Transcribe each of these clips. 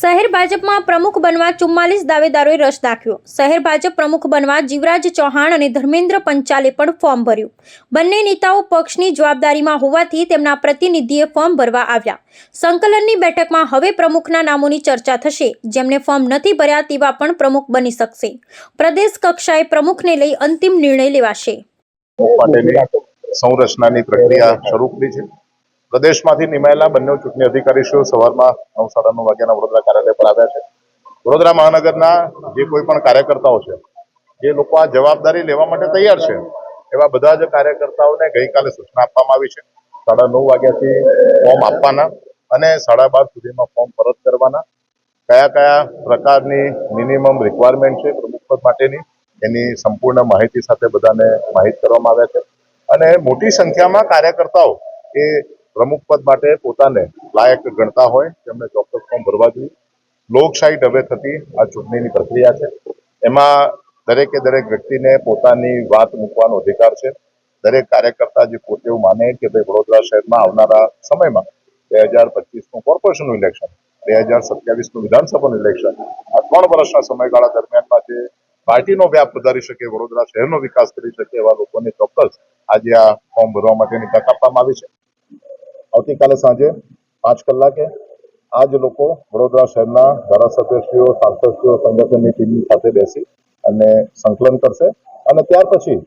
શહેર ભાજપમાં પ્રમુખ બનવા ચુમ્માલીસ દાવેદારોએ રસ દાખ્યો. શહેર ભાજપ પ્રમુખ બનવા જીવરાજ ચૌહાણ અને ધર્મેન્દ્ર પંચાલે પણ ફોર્મ ભર્યું. બંને નેતાઓ પક્ષની જવાબદારીમાં હોવાથી તેમના પ્રતિનિધિએ ફોર્મ ભરવા આવ્યા. સંકલનની બેઠકમાં હવે પ્રમુખના નામોની ચર્ચા થશે. જેમને ફોર્મ નથી ભર્યા તેવા પણ પ્રમુખ બની શકશે. પ્રદેશ કક્ષાએ પ્રમુખને લઈ અંતિમ નિર્ણય લેવાશે. સંરચનાની પ્રક્રિયા શરૂ કરી છે. પ્રદેશમાંથી નિમાયેલા બંને ચૂંટણી અધિકારીશ્રીઓ સવારમાં નવ સાડા નવ વાગ્યાના વડોદરા કાર્યાલય પર આવ્યા છે. વડોદરા મહાનગરના જે કોઈ પણ કાર્યકર્તાઓ છે, જે લોકો આ જવાબદારી લેવા માટે તૈયાર છે, એવા બધા જ કાર્યકર્તાઓને ગઈકાલે સૂચના આપવામાં આવી છે. સાડા નવ વાગ્યાથી ફોર્મ આપવાના અને સાડા બાર સુધીમાં ફોર્મ પરત કરવાના. કયા કયા પ્રકારની મિનિમમ રિક્વાયરમેન્ટ છે, પ્રમુખ પદ માટેની, એની સંપૂર્ણ માહિતી સાથે બધાને માહિત કરવામાં આવ્યા છે. અને મોટી સંખ્યામાં કાર્યકર્તાઓ એ પ્રમુખ પદ માટે પોતાને લાયક ગણતા હોય તેમણે ચોક્કસ ફોર્મ ભરવા જોઈએ. લોકશાહી ઢબે થતી આ ચૂંટણીની પ્રક્રિયા છે. એમાં દરેકે દરેક વ્યક્તિને પોતાની વાત મૂકવાનો અધિકાર છે. દરેક કાર્યકર્તા જે પોતે એવું માને કે ભાઈ વડોદરા શહેરમાં આવનારા સમયમાં બે હજાર પચીસનું કોર્પોરેશનનું ઇલેક્શન, બે હજાર સત્યાવીસનું વિધાનસભાનું ઇલેક્શન, આ ત્રણ વર્ષના સમયગાળા દરમિયાનમાં જે પાર્ટીનો વ્યાપ વધારી શકે, વડોદરા શહેરનો વિકાસ કરી શકે એવા લોકોને ચોક્કસ આજે આ ફોર્મ ભરવા માટેની તક આપવામાં આવી છે. આવતીકાલે સાંજે પાંચ કલાકે આ જ લોકો વડોદરા શહેરના ધારાસભ્યશ્રીઓ, સાંસદશ્રીઓ, સંગઠનની ટીમની સાથે બેસી અને સંકલન કરશે. અને ત્યાર પછી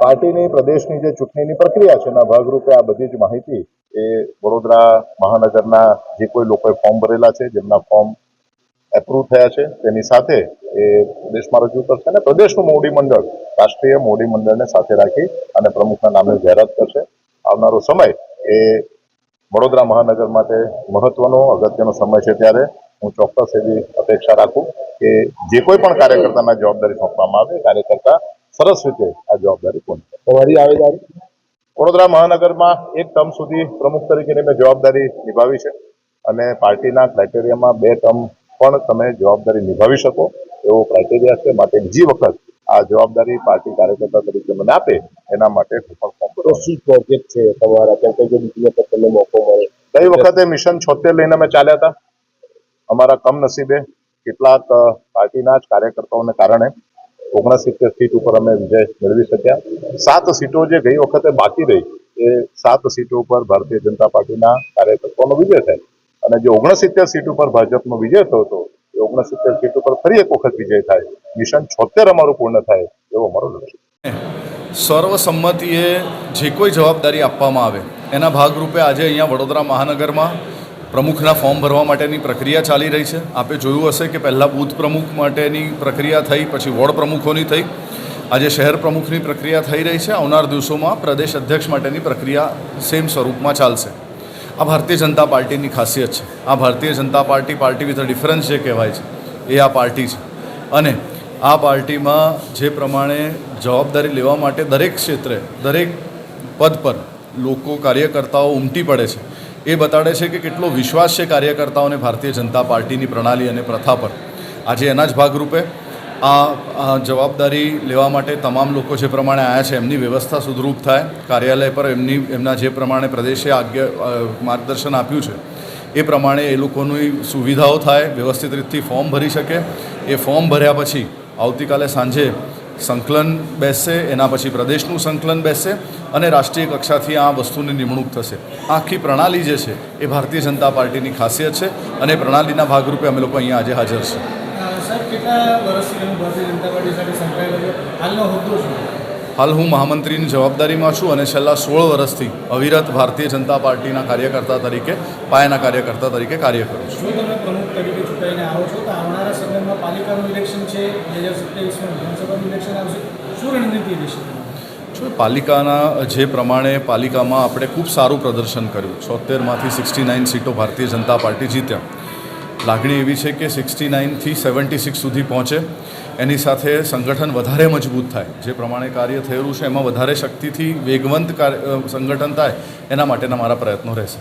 પાર્ટીની, પ્રદેશની જે ચૂંટણીની પ્રક્રિયા છે, એના ભાગરૂપે આ બધી જ માહિતી એ વડોદરા મહાનગરના જે કોઈ લોકોએ ફોર્મ ભરેલા છે, જેમના ફોર્મ એપ્રુવ થયા છે, તેની સાથે એ પ્રદેશમાં રજૂ કરશે અને પ્રદેશનું મોવડી મંડળ, રાષ્ટ્રીય મોવડી મંડળને સાથે રાખી અને પ્રમુખના નામે જાહેરાત કરશે. આવનારો સમય એ વડોદરા મહાનગર માટે મહત્વનો અગત્યનો સમય છે ત્યારે હું ચોક્કસ એવી અપેક્ષા રાખું કે જે કોઈ પણ કાર્યકર્તાના જવાબદારી સોંપવામાં આવે કાર્યકર્તા સરસ રીતે આ જવાબદારી પૂર્ણ તમારી આવેદારી વડોદરા મહાનગરમાં એક ટર્મ સુધી પ્રમુખ તરીકેની મેં જવાબદારી નિભાવી છે અને પાર્ટીના ક્રાઇટેરિયામાં બે ટર્મ પણ તમે જવાબદારી નિભાવી શકો એવો ક્રાઇટેરિયા છે. માટે બીજી વખત આ જવાબદારી પાર્ટી કાર્યકર્તા તરીકે મને આપે એના માટે હું પણ શું પ્રોજેક્ટ છે? તમારા કેમ કે બીજી વખત તમને મોકો મળે? ગઈ વખતે મિશન છોતેર લઈને અમે ચાલ્યા હતા. અમારા કમનસીબે કેટલાક પાર્ટીના જ કાર્યકર્તાઓને કારણે ઓગણસિત્તેર સીટ ઉપર અમે વિજય મેળવી શક્યા. સાત સીટો જે ગઈ વખતે બાકી રહી એ સાત સીટો ઉપર ભારતીય જનતા પાર્ટીના કાર્યકર્તાઓનો વિજય થાય. અને જે ઓગણસિત્તેર સીટ ઉપર ભાજપનો વિજય થયો હતો એ ઓગણસિત્તેર સીટ ઉપર ફરી એક વખત વિજય થાય. મિશન છોતેર અમારું પૂર્ણ થાય એવો અમારો લક્ષ્ય. સર્વસંમતિએ જે કોઈ જવાબદારી આપવામાં આવે, એના ભાગરૂપે આજે અહીંયા વડોદરા મહાનગરમાં પ્રમુખના ફોર્મ ભરવા માટેની પ્રક્રિયા ચાલી રહી છે. આપે જોયું હશે કે પહેલાં બૂથ પ્રમુખ માટેની પ્રક્રિયા થઈ, પછી વોર્ડ પ્રમુખોની થઈ. આજે શહેર પ્રમુખની પ્રક્રિયા થઈ રહી છે. આવનાર દિવસોમાં પ્રદેશ અધ્યક્ષ માટેની પ્રક્રિયા સેમ સ્વરૂપમાં ચાલશે. આ ભારતીય જનતા પાર્ટીની ખાસિયત છે. આ Bharatiya Janata Party party with difference જે કહેવાય છે, એ આ પાર્ટી છે. અને આ પાર્ટીમાં જે પ્રમાણે જવાબદારી લેવા માટે દરેક ક્ષેત્રે, દરેક પદ પર લોકો કાર્યકર્તાઓ ઉમટી પડે છે. એ બતાડે છે કે કેટલો વિશ્વાસ છે કાર્યકર્તાઓને ભારતીય જનતા પાર્ટીની પ્રણાલી અને પ્રથા પર. આજે એના જ ભાગરૂપે આ જવાબદારી લેવા માટે તમામ લોકો જે પ્રમાણે આવ્યા છે એમની વ્યવસ્થા સુદરૂપ થાય. કાર્યાલય પર એમની, એમના જે પ્રમાણે પ્રદેશે આજ્ઞા માર્ગદર્શન આપ્યું છે, એ પ્રમાણે એ લોકોની સુવિધાઓ થાય, વ્યવસ્થિત રીતથી ફોર્મ ભરી શકે. એ ફોર્મ ભર્યા પછી આવતીકાલે સાંજે સંકલન બેસશે એના પછી પ્રદેશનું સંકલન બેસશે અને રાષ્ટ્રીય કક્ષાથી આ વસ્તુની નિમણૂક થશે. આખી પ્રણાલી જે છે એ ભારતીય જનતા પાર્ટીની ખાસિયત છે અને પ્રણાલીના ભાગરૂપે અમે લોકો અહીંયા આજે હાજર છે? હાલ હું મહામંત્રીની જવાબદારીમાં છું અને છેલ્લા સોળ વર્ષથી અવિરત ભારતીય જનતા પાર્ટીના કાર્યકર્તા તરીકે પાયાના કાર્યકર્તા તરીકે કાર્ય કરું છું જો તમે પ્રમુખ તરીકે ચૂંટાઈને આવો છો તો આવનારા સમયમાં પાલિકાનું ઇલેક્શન છે બે હજાર સત્યાવીસમાં વિધાનસભાનું ઇલેક્શન આવશે. શું રણનીતિ રહેશે જો પાલિકાના જે પ્રમાણે પાલિકામાં આપણે ખૂબ સારું પ્રદર્શન કર્યું છોતેરમાંથી સિક્સટી નાઇન સીટો ભારતીય જનતા પાર્ટી જીત્યા. લાગણી એવી છે કે સિક્સટી નાઇનથી સેવન્ટી સિક્સ સુધી પહોંચે. એની સાથે સંગઠન વધારે મજબૂત થાય. જે પ્રમાણે કાર્ય થયેલું છે એમાં વધારે શક્તિથી વેગવંત સંગઠન થાય એના માટેના મારા પ્રયત્નો રહેશે.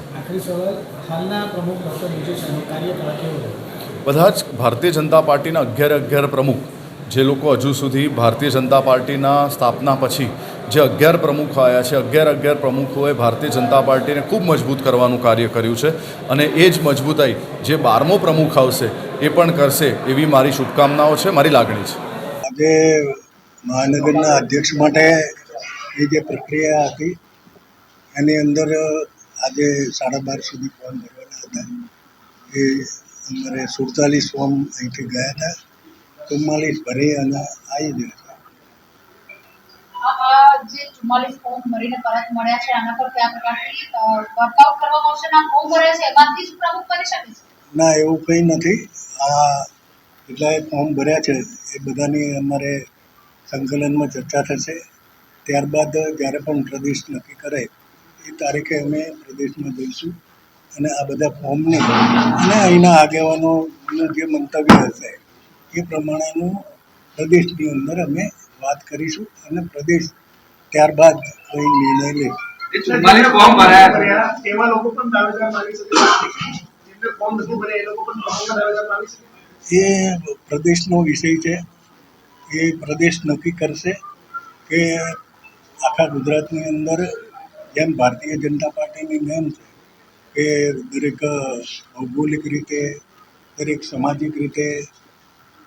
બધા જ ભારતીય જનતા પાર્ટીના અગિયાર અગિયાર પ્રમુખ જે લોકો હજુ સુધી ભારતીય જનતા પાર્ટીના સ્થાપના પછી જે અગિયાર પ્રમુખો આવ્યા છે, અગિયાર અગિયાર પ્રમુખોએ ભારતીય જનતા પાર્ટીને ખૂબ મજબૂત કરવાનું કાર્ય કર્યું છે અને એ જ મજબૂતાઈ જે બારમો પ્રમુખ આવશે એ પણ કરશે એવી મારી શુભકામનાઓ છે, મારી લાગણી છે. આજે મહાનગરના અધ્યક્ષ માટે એ જે પ્રક્રિયા હતી, એની અંદર આજે સાડા બાર સુધી ફોર્મ ભરવાના હતા. એ અમારે સુડતાલીસ ફોર્મ અહીંથી ગયા હતા. ચુમ્માલીસ ભરી અને આવી ગયા હતા આ આ જે ચુમ્માલીસ ફોર્મ ભરીને પરત મળ્યા છે આના પર કયા પ્રકારની વર્કઆઉટ કરવામાં આવશે અને ફોર્મ ભર્યા છે એમાંથી જ પ્રમુખ બની શકે છે? ના એવું કંઈ નથી. આ કેટલાય ફોર્મ ભર્યા છે એ બધાની અમારે સંકલનમાં ચર્ચા થશે. ત્યારબાદ જ્યારે પણ પ્રદેશ નક્કી કરે એ તારીખે અમે પ્રદેશમાં જઈશું. અને આ બધા ફોર્મને અને અહીંના આગેવાનોનું જે મંતવ્ય હશે એ પ્રમાણેનું પ્રદેશની અંદર અમે વાત કરીશું અને પ્રદેશ ત્યારબાદ કોઈ નિર્ણય લે એ પ્રદેશનો વિષય છે. એ પ્રદેશ નક્કી કરશે કે આખા ગુજરાતની અંદર જેમ ભારતીય જનતા પાર્ટીની નેમ છે કે દરેક ભૌગોલિક રીતે દરેક સામાજિક રીતે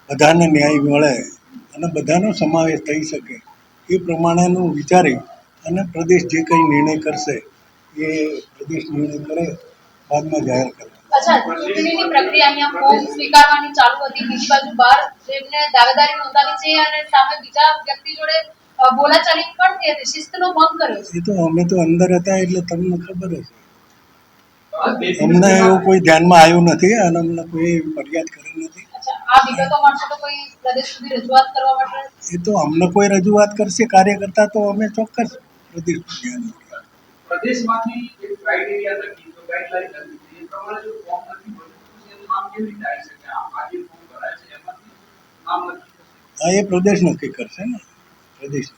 બધાને ન્યાય મળે અને બધાનો સમાવેશ થઈ શકે એ પ્રમાણેનું વિચારી અને પ્રદેશ જે કંઈ નિર્ણય કરશે એ પ્રદેશ નિર્ણય કરે બાદમાં જાહેર કરે. અચ્છા ચૂંટણીની પ્રક્રિયા અહીંયા ફોર્મ સ્વીકારવાની ચાલુ હતી બીજી બાજુ બહાર જેમને દાવેદારી નોંધાવી છે અને સામે બીજા વ્યક્તિ જોડે બોલાચાલી પણ થઈ હતી શિસ્તનો ભંગ કર્યો છે. એ તો અમે તો અંદર હતા એટલે તમને ખબર હશે. અમને એવું કોઈ ધ્યાનમાં આવ્યું નથી અને અમને કોઈ ફરિયાદ કરી નથી. અચ્છા આ વિગતો મળશે તો કોઈ પ્રદેશ સુધી રજૂઆત કરવા માટે એ તો અમને કોઈ રજૂઆત કરશે કાર્યકર્તા તો અમે ચોક્કસ પ્રદેશ હા એ પ્રદેશ નક્કી કરશે ને. પ્રદેશ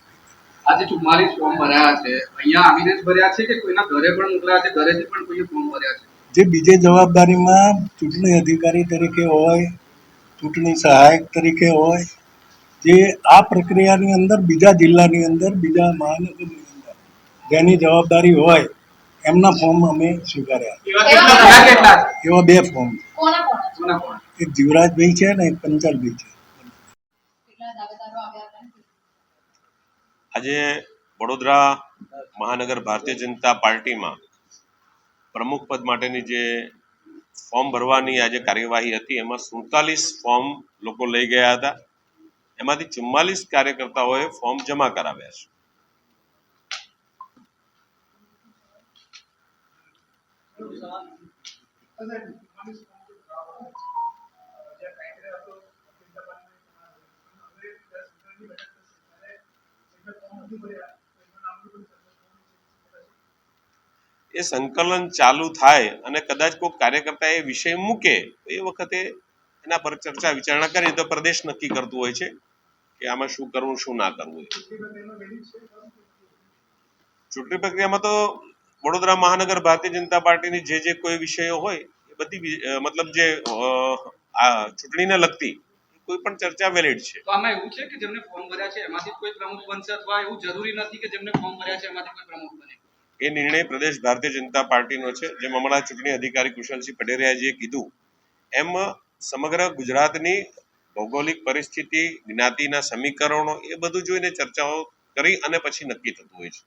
આજે ચુમ્માલીસ ફોર્મ ભરાયા છે. અહીંયા આવીને જ ભર્યા છે કે કોઈના ઘરે પણ મોકલ્યા છે? ઘરેથી પણ કોઈએ ફોર્મ ભર્યા છે? જે બીજે જવાબદારીમાં ચૂંટણી અધિકારી તરીકે હોય ચૂંટણી સહાયક તરીકે હોય જે આ પ્રક્રિયાની અંદર બીજા જિલ્લાની અંદર બીજા મહાનગરની અંદર જેની જવાબદારી હોય એમના ફોર્મ અમે સ્વીકાર્યા. એવા કેટલા કેટલા? છે એવા બે ફોર્મ એક જીવરાજભાઈ છે ને એક પંચાલભાઈ છે. કેટલા દાવેદારો આવ્યા હતા? આજે વડોદરા મહાનગર ભારતીય જનતા પાર્ટીમાં પ્રમુખ પદ માટેની જે ફોર્મ ભરવાની આજે કાર્યવાહી હતી, એમાં સુડતાલીસ ફોર્મ લોકો લઈ ગયા હતા. એમાંથી ચુમ્માલીસ કાર્યકર્તાઓએ ફોર્મ જમા કરાવ્યા છે. એ સંકલન ચાલુ થાય અને કદાચ કોઈ કાર્યકર્તા એ વિષય મૂકે, તો એ વખતે એના પર ચર્ચા વિચારણા કરી તો પ્રદેશ નક્કી કરતું હોય છે કે આમાં શું કરવું, શું ના કરવું. ચૂંટણી પ્રક્રિયામાં તો વડોદરા મહાનગર ભારતીય જનતા પાર્ટીની જે જે કોઈ વિષયો હોય, એ બધી મતલબ જે આ ચૂંટણીને લગતી કોઈ પણ ચર્ચા વેલિડ છે તો આમાં એવું છે કે જેમને ફોર્મ ભર્યા છે એમાંથી કોઈ પ્રમુખ બનશે અથવા એવું જરૂરી નથી કે જેમને ફોર્મ ભર્યા છે એમાંથી કોઈ પ્રમુખ બને એ નિર્ણય પ્રદેશ ભારતીય જનતા પાર્ટીનો છે, જેમ હમણાં ચૂંટણી અધિકારી કુશલસિંહ પટેરિયાજીએ કીધું, એમ સમગ્ર ગુજરાતની ભૌગોલિક પરિસ્થિતિ, જ્ઞાતિના સમીકરણો એ બધું જોઈને ચર્ચાઓ કરી અને પછી નક્કી થતું હોય છે.